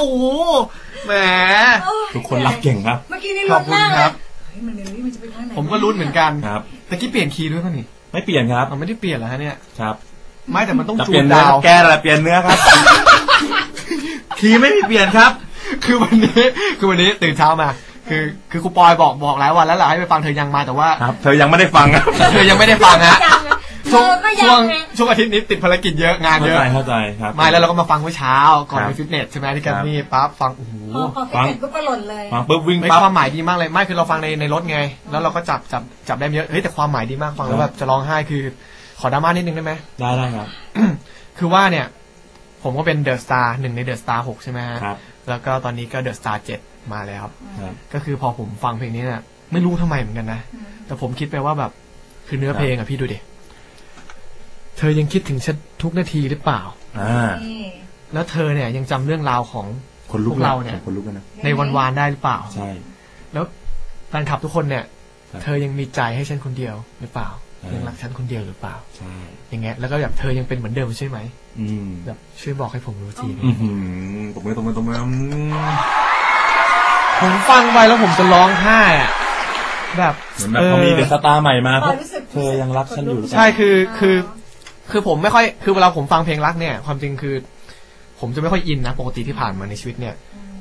โอ้โหแหม ทุกคนรับเก่งครับ เมื่อกี้นี่ขลุ้อบนคุณมากคเลรัยบเฮ้ยมันเดี๋ยวนี้มันจะไปทางไหนผมก็ลุ้นเหมือนกันครับ ตะกี้เปลี่ยนคีย์ด้วยป่ะนี่ไม่เปลี่ยนครับเราไม่ได้เปลี่ยนเหรอฮะเนี่ย ครับไม่แต่มันต้องจะจูเปลี่ยนนเนื้อดาวแก้อะไรเปลี่ยนเนื้อครับคีย์ไม่มีเปลี่ยนครับ คือวันนี้คือวันนี้ตื่นเช้ามา คือคือครูปอยบอกบอกแล้ววันแล้วแหละให้ไปฟังเธอยังมาแต่ว่า ครับ เธอยังไม่ได้ฟังครับ เธอยังไม่ได้ฟังฮะ ยังไงเธ ช่วงอก็ยัช่วงงไง ช่วงอาทิตย์นี้ติดภารกิจเยอะงานเข้าเยอะใจเข้าใจครับ ไม่แล้วเราก็มาฟังเมื่อเช้าก่อนครับไปฟิตเนสใช่ไหมที่แกรมครับมี่ปั๊บฟังโอ้โหพอพอฟังเสร็จปุ๊บก็หล่นเลยฟังปุ๊บวิ่งไม่ปั๊บ ความหมายดีมากเลยไม่คือเราฟังในในรถไง แล้วเราก็จับจับจับได้เยอะเฮ้ยแต่ความหมายดีมากฟังแล้วครัแบบบจะร้องไห้คือขอดราม่านิดนึงได้ไหม ได้ได้ครับ คือว่าเนี่ย ผมก็เป็นเดอะสตาร์หนึ่งในเดอะสตาร์หกใช่ไหมฮะครับ แล้วก็ตอนนี้ก็เดอะสตาร์เจ็ดมาแล้วครับ ครับ ก็คือพอผมฟังเพลงนี้เนี่ยไม่รู้ทำไมเหมือนกันนะอืมแต่ผมคิดไปว่าแบบคือเนื้อครับเพลงอะพี่ดูดิ เธอยังคิดถึงฉันทุกนาทีหรือเปล่า อ่า นี่แล้วเธอเนี่ยยังจำเรื่องราวของ คนลุกพวกเราเนี่ย คนลุกกันนะ ในวันวานได้หรือเปล่า ใช่ แล้วแฟนคลับทุกคนเนี่ย ครับเธอยังมีใจให้ฉันคนเดียวหรือเปล่าอ่ายัยังรักฉันคนเดียวหรือเปล่า ใช่ อย่างเงี้ย แล้วก็แบบเธอยังเป็นเหมือนเดิมใช่ไหม อืม แบบช่วยบอกให้ผมรู้ทีนึงอือหือตบมือตบมือตบมืออืม ผมฟังไปแล้วผมจะร้องไห้อะแบบเหมือนแบบเขามีเดอะสตาร์ใหม่มาพอปุ๊บรู้สึกเธอยังรักฉันอยู่หรือเปล่า ใช่คือคือ คือผมไม่ค่อยคือเวลาผมฟังเพลงรักเนี่ย ความจริงคือ ผมจะไม่ค่อยอินนะปกติที่ผ่านมาในชีวิตเนี่ย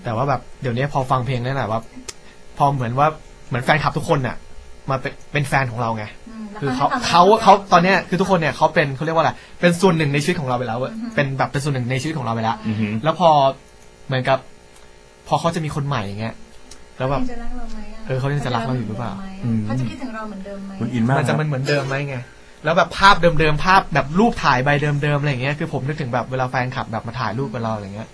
แต่ว่าแบบเดี๋ยวนี้พอฟังเพลงนี่แหละว่าพอเหมือนว่าเหมือนแฟนคลับทุกคนน่ะ มาเป็นเป็นแฟนของเราไงมแล้วคือเขาให้ควมเขารักเขาตอนเนี้ยคือทุกคนเนี่ยเขาเป็นเขาเรียกว่าอะไรเป็นส่วนหนึ่งในชีวิตของเราไปแล้วอะเป็นแบบเป็นส่วนหนึ่งในชีวิตของเราไปแล้วอือหือ แล้วพอเหมือนกับ พอเขาจะมีคนใหม่อย่างเงี้ยแล้วแบบเขาจะรักเราไหมะเออเขายังจะรักเราอยู่หรือเปล่า เขาจะคิดถึงเราเหมือนเดิมไหมมันอินมากมันจะครับมันเหมือนเดิมไหมไง แล้วแบบภาพเดิมๆภาพแบบรูปถ่ายใบเดิมๆอะไรอย่างเงี้ยคือผมนึกถึงแบบเวลาแฟนคลับแบบมาถ่ายรูปกับเราอะไรเงี้ย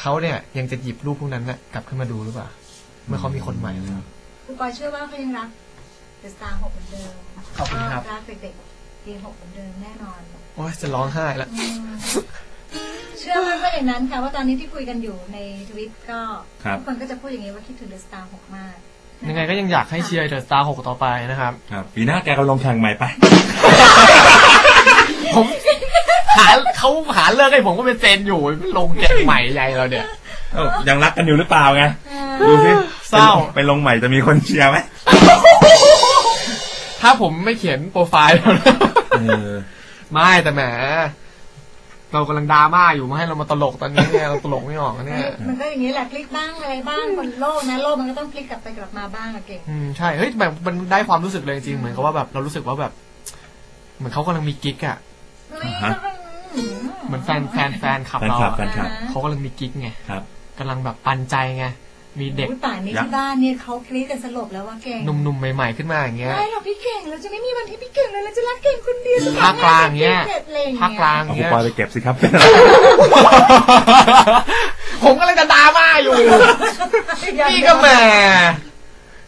เขาเนี่ยยังจะหยิบรูปพวกนั้นน่ะกลับขึ้นมาดูหรือเปล่าเมื่อเขามีคนใหม่แล้ว คุณปอยเชื่อว่าเขายังรักเดอะสตาร์หกเหมือนเดิมขอบคุณครับ รักเด็กๆปีหกเหมือนเดิมแน่นอนโอ้ยจะร้องไห้แล้วอืมเชื่อว่าก็อย่างนั้นค่ะว่าตอนนี้ที่คุยกันอยู่ในทวิตก็ครับ ทุกคนก็จะพูดอย่างนี้ว่าคิดถึงเดอะสตาร์หกมาก ยังไงก็ยังอยากให้เชียร์เดอะสตาร์หกต่อไปนะครับ ครับปีหน้าแกก็ลงแข่งใหม่ไป ผมหาเขาหาเลิกให้ผมก็เป็นเซนอยู่ลงแกะใหม่ใหญ่เราเนี่ยเอ้ายังรักกันอยู่หรือเปล่าไงเออดูสิเศร้า ไปลงใหม่จะมีคนเชียร์ไหมถ้าผมไม่เขียนโปรไฟล์แล้วนะเออไม่แต่แหม เรากำลังดราม่าอยู่มาให้เรามาตลกตอนนี้เนี่ยเราตลกไม่ออกนะเนี่ยมันก็อย่างนี้แหละพลิกบ้างอะไรบ้างคนโลกนะโลกมันก็ต้องพลิกกลับไปกลับมาบ้างอะเก่งอืมใช่เฮ้ยแบบมันได้ความรู้สึกเลยจริงๆเหมือนกับว่าแบบเรารู้สึกว่าแบบ เหมือนเขากำลังมีกิ๊กอะฮะเหมือนแฟนแฟนแฟนขับแฟนเราคลับอะแฟนคลับ เขากำลังมีกิ๊กไงครับกำลังแบบปันใจไง มีเด็กอุ๊ยป่านนี้ที่บ้านเนี่ยเขากรี๊ดกันสลบแล้วว่าเก่งหนุ่มๆใหม่ ๆขึ้นมาอย่างเงี้ยไม่หรอกพี่เก่งเราจะไม่มีวันที่พี่เก่งเลยเราจะรักเก่งคนเดียวภาคกลางเงี้ยอะไรอย่งเงี้ยภาคกลางเอาคุณเงี้ยปอยไปเก็บสิครับ ผมก็เลยจะดราม่าอยู่ นี่ก็แหม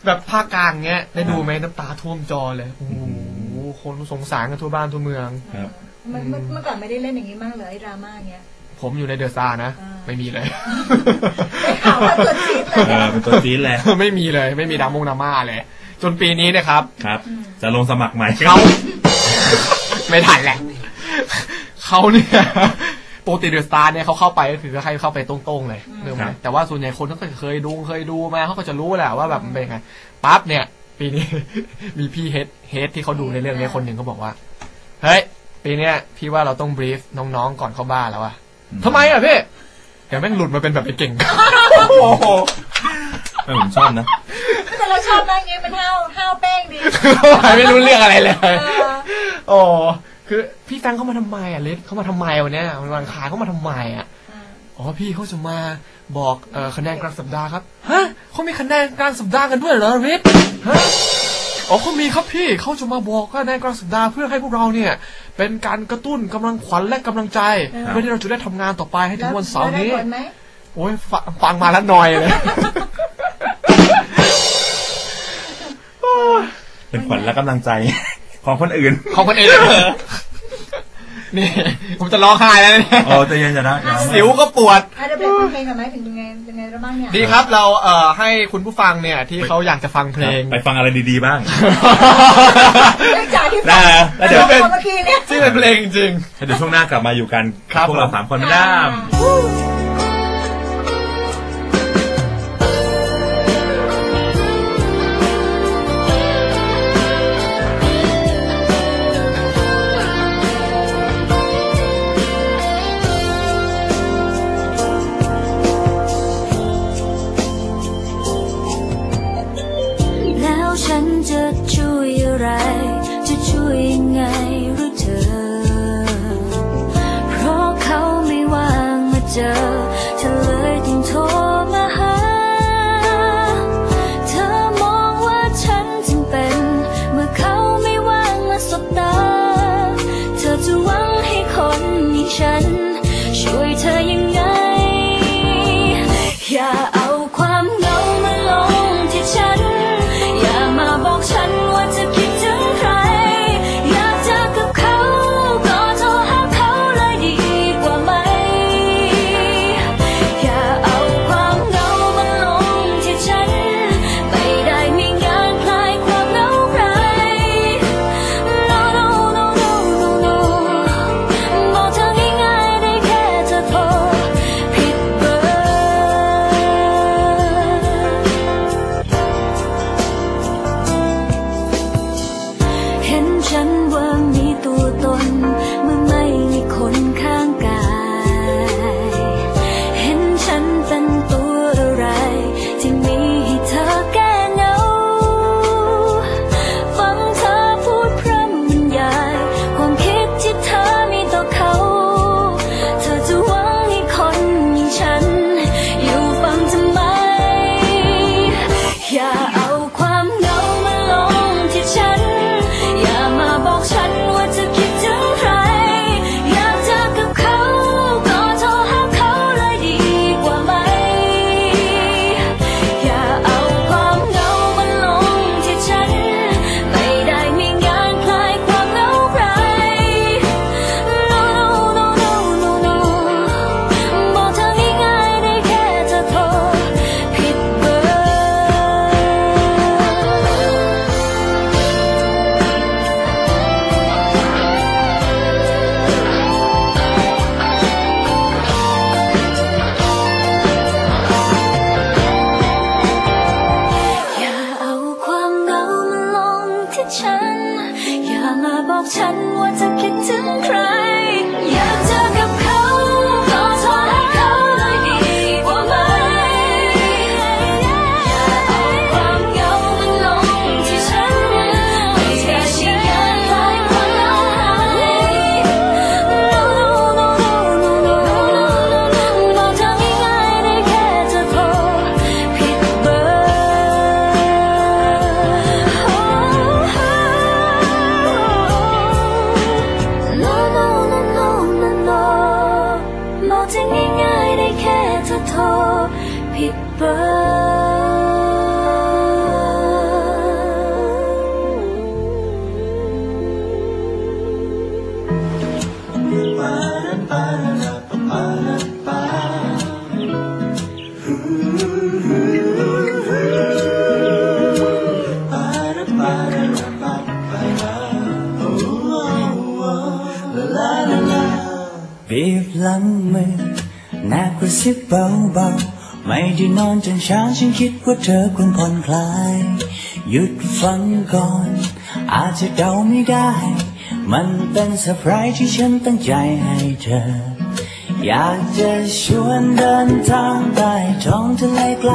แบบภาคกลางเงี้ยได้ดูไหมน้ำตาท่วมจอเลยโอ้โหคนสงสารกันทั่วบ้านทั่วเมือง ครับ มันเมื่อเมื่อก่อนไม่ได้เล่นอย่างนี้มากเลยไอ้ดราม่าเงี้ย ผมอยู่ในเดอะซาร์นะอ่าไม่มีเลยได้ข่าวว่าตัวจี๊ดเลยเออเป็นตัวจี๊ดเลย ไม่มีเลย ไม่มีดรามงดราม่าเลย จนปีนี้เนะครับ ครับ จะลงสมัครใหม่เขา ไม่ทันแหละ เขาเนี่ยปกติเดอะสตาร์เนี่ยเขาเข้าไปก็คือให้เข้าไปตรงๆเลยเรื่องไหมแต่ว่าส่วนใหญ่คนก็เคยดูเคยดูมาเขาก็จะรู้แหละว่าแบบมันเป็นยังไงปั๊บเนี่ย ปีนี้ มีพี่เฮดเฮดที่เขาดูในเรื่องนี้คนหนึ่งเขาบอกว่า เฮ้ย ปีเนี้ยพี่ว่าเราต้องบรีฟน้องๆก่อนเข้าบ้านแล้วอะ ทำไมอะพี่เดี๋ยวแม่งหลุดมาเป็นแบบไอ้เก่ง โอ้โหเออผมชอบนะ แต่เราชอบมากเงี้ยมันห้าวห้าวแป้งดีไม่รู้เรื่องอะไรเลยเออโอ้คือพี่แฟรงค์เขามาทำไมอะเลสเขามาทำไมวันเนี้ยวันวันอังคารเขามาทำไมอะอ๋อพี่เขาจะมาบอกเอ่อคะแนนกลางสัปดาห์ครับฮะเขามีคะแนนกลางสัปดาห์กันด้วยเหรอริทฮะ อ๋อเขามีครับพี่เขาจะมาบอกคะแนนกลางสัปดาห์เพื่อให้พวกเราเนี่ย เป็นการกระตุ้นกำลังขวัญและกำลังใจเพื่อที่เราจะได้ทำงานต่อไปให้ถึงวันเสาร์นี้ แล้วได้ผลไหมโอ้ยฟงฟังมาแล้วหนอยเลย เป็นขวัญและกำลังใจ ของคนอื่น ของคนอื่น นี่ ผมจะร้องไห้แล้วเนี่ยโอ้ใจเย็นจะนะอย่าสิวก็ปวดอะเดี๋ยวเบรกฟังเพลงกันไหมถึงเป็นไงเป็นไงแล้วบ้างเนี่ยดีครับเราเอ่อให้คุณผู้ฟังเนี่ย ที่เขาอยากจะฟังเพลง ไปฟังอะไรดีๆบ้าง เรื่องจากที่ได้นะแล้วเดี๋ยว เมื่อกี้เนี่ย ที่เป็นเพลงจริง เดี๋ยวช่วงหน้ากลับมาอยู่กัน ครับพวกเราผม สามคนไม่ไ着出游。 ฉัน แนบกระซิบเบาๆไม่ได้นอนจนเช้าฉันคิดว่าเธอควรผ่อนคลาย หยุดฟังก่อน อาจจะเดาไม่ได้ มันเป็นเซอร์ไพรส์ที่ฉันตั้งใจให้เธอ อยากจะชวนเดินทางไปท้องทะเลไกล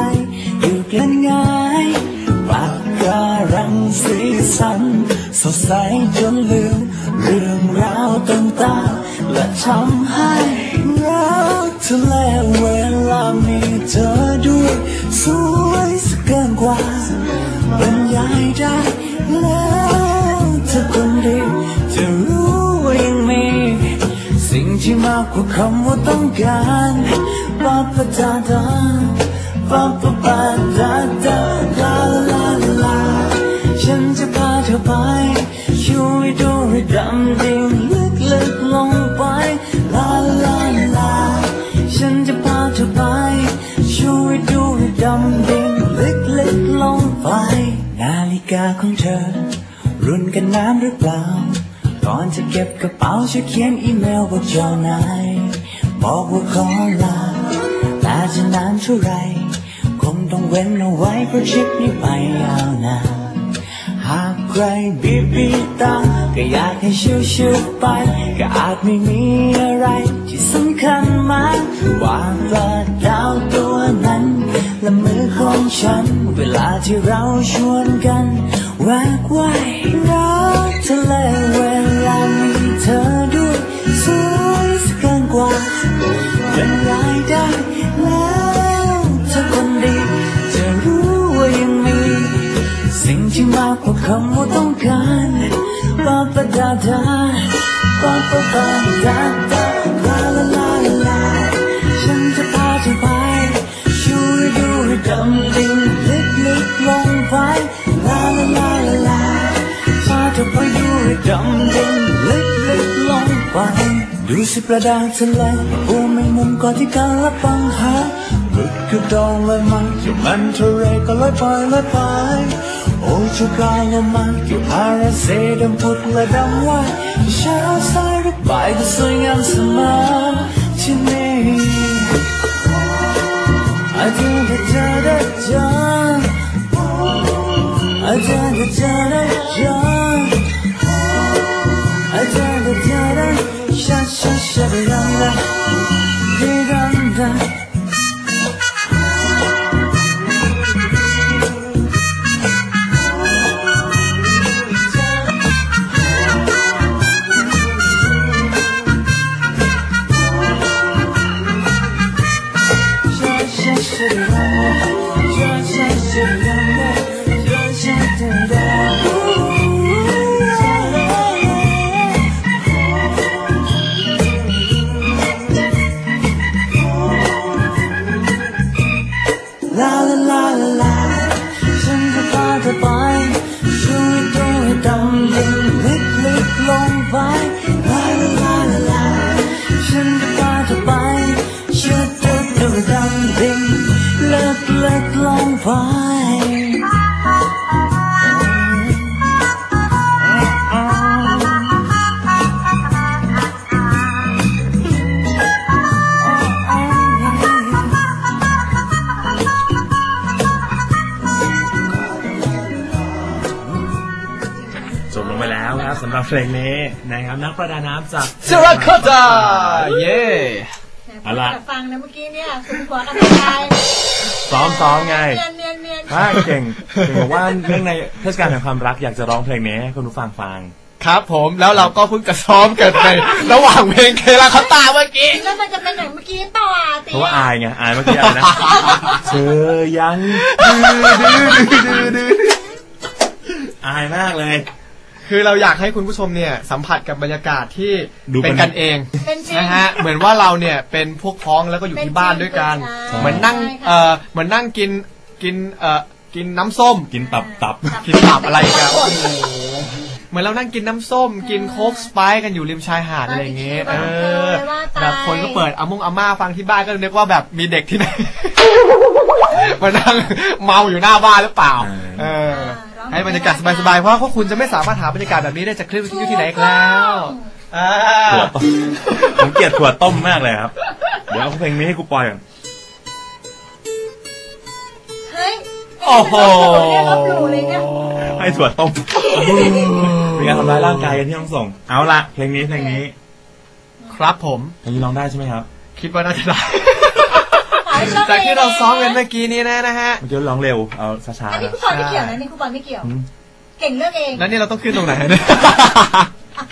อยู่กันง่ายปากการังสีสัน สดใสจนลืมเรื่องราวต่างๆและทำให้ รักทะเลเวลามีเธอด้วย สวยสักเกินกว่าบรรยายได้แล้วเธอคนดีจะรู้ว่ายังมี สิ่งที่มากกว่าคำว่าต้องการปาปะดาดาปาปะาของเธอ รุ่นกันน้ำหรือเปล่า ก่อนจะเก็บกระเป๋าจะเขียนอีเมลบอกเจ้านายบอกว่าขอลาแต่จะนานเท่าไร คงต้องเว้นเอาไว้เพราะทริปนี้ไปยาวนานหากใครบีบบีบตาก็อยากให้ชิวชิวๆไป ก็อาจไม่มีอะไรที่สำคัญมากกว่าปลาดาวตัวนั้น และมือของฉัน เวลาที่เราชวนกัน แวกว่ายรักทะเลเวลามีเธอด้วยสวยสักเกินกว่าบรรยายได้แล้วเธอคนดีจะรู้ว่ายังมี สิ่งที่มากกว่าคำว่าต้องการปาปะดาดาปาปะปาดาดา ดูสิประดาทะเลปูแมงมุมก่อนที่การละปังหาหมึกกระดองลอยมาอยู่มันทะเลก็ลอยไปลอยไป โอ้เจ้ากายลงมาอยู่อาราเซดำพุดและดำว่ายเช้าสายหรือบ่ายก็สวยงามเสมอที่นี่อาจารย์ก็จะได้เจออาจารย์ก็จะได้เจออาจารย์ก็จะได้ชาาชาดดังดังดีดังดั ลาลาลาลาลาฉันจะพาเธอไปช่วยตรงให้ดำดิ่งลึกลึกลงไปลาลาลาลาลาฉันจะพาเธอไปช่วยตรงให้ดำดิ่งลึกลึกลงไป หรับเพลงนี้นะครับนักประดาน้ำจากเซราคาตาเย่เอาล่ะแต่ฟังนะเมื่อกี้เนี่ยคุณขวานอภิชายซ้อมซ้อมไงเนียนเนียนเนียนถ้าเก่งเก่งบอกว่าเนื่องในเทศกาลแห่งความรักอยากจะร้องเพลงนี้ให้คุณผู้ฟังฟังครับผมแล้วเราก็เพิ่งจะซ้อมกันไประหว่างเพลงเคราคาตาเมื่อกี้แล้วมันจะเป็นอย่างเมื่อกี้ต่ออะตีเพราะว่าอายไงอายเมื่อกี้อะไรนะเธอยังอายมากเลย คือเราอยากให้คุณผู้ชมเนี่ยสัมผัสกับบรรยากาศที่ดูเป็นเป็นกันเองเป็นจริง นะฮะเหมือนว่าเราเนี่ยเป็นพวกพ้องแล้วก็อยู่ที่บ้านด้วยกันใช่เหมือนนั่งใช่ค่ะ เอ่อเหมือนนั่งกินกินเอ่อกินน้ำส้ม กินตับตับ กินตับอะไรกันเหมือนเรานั่งกินน้ำส้ม กินโค้กสไปซ์กันอยู่ริมชายหาดอะไรอย่างเงี้ยเออแบบคนก็เปิดอามงอาม่าฟังที่บ้านก็นึกว่าแบบมีเด็กที่ไหน มานั่งเมาอยู่หน้าบ้านหรือเปล่า เออ ให้บรรยากาศสบายๆ เพราะว่าพวกคุณจะไม่สามารถหาบรรยากาศแบบนี้ได้จากคลิปวิทยุที่ไหนอีกแล้วอ่าถั่วต้มผมเกลียดถั่วต้มมากเลยครับ เดี๋ยวเอาเพลงนี้ให้กูปล่อยก่อน เฮ้ยโอ้โหลบหลู่เลยเนี่ยให้ถั่วต้มเป็นการทำร้ายร่างกายกันที่ต้องส่ง เอาละเพลงนี้เพลงนี้ครับผมเพลงนี้ร้องได้ใช่ไหมครับ คิดว่าน่าจะได้ ขอให้โชคดีจากที่เราซ้อมกันเมื่อกี้นี้นะนะฮะเมื่อกี้ร้องเร็ว เอาช้าอันๆนี้นะครูบอลไม่เกี่ยวนะนี่ครูบอลไม่เกี่ยวอืมเก่งเลือกเอง แล้วนี่เราต้องขึ้นตรงไหนเนี่ยอะ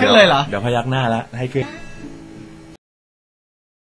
ขึ้นเลยเหรอ เดี๋ยวพยักหน้าแล้วให้ขึ้นอ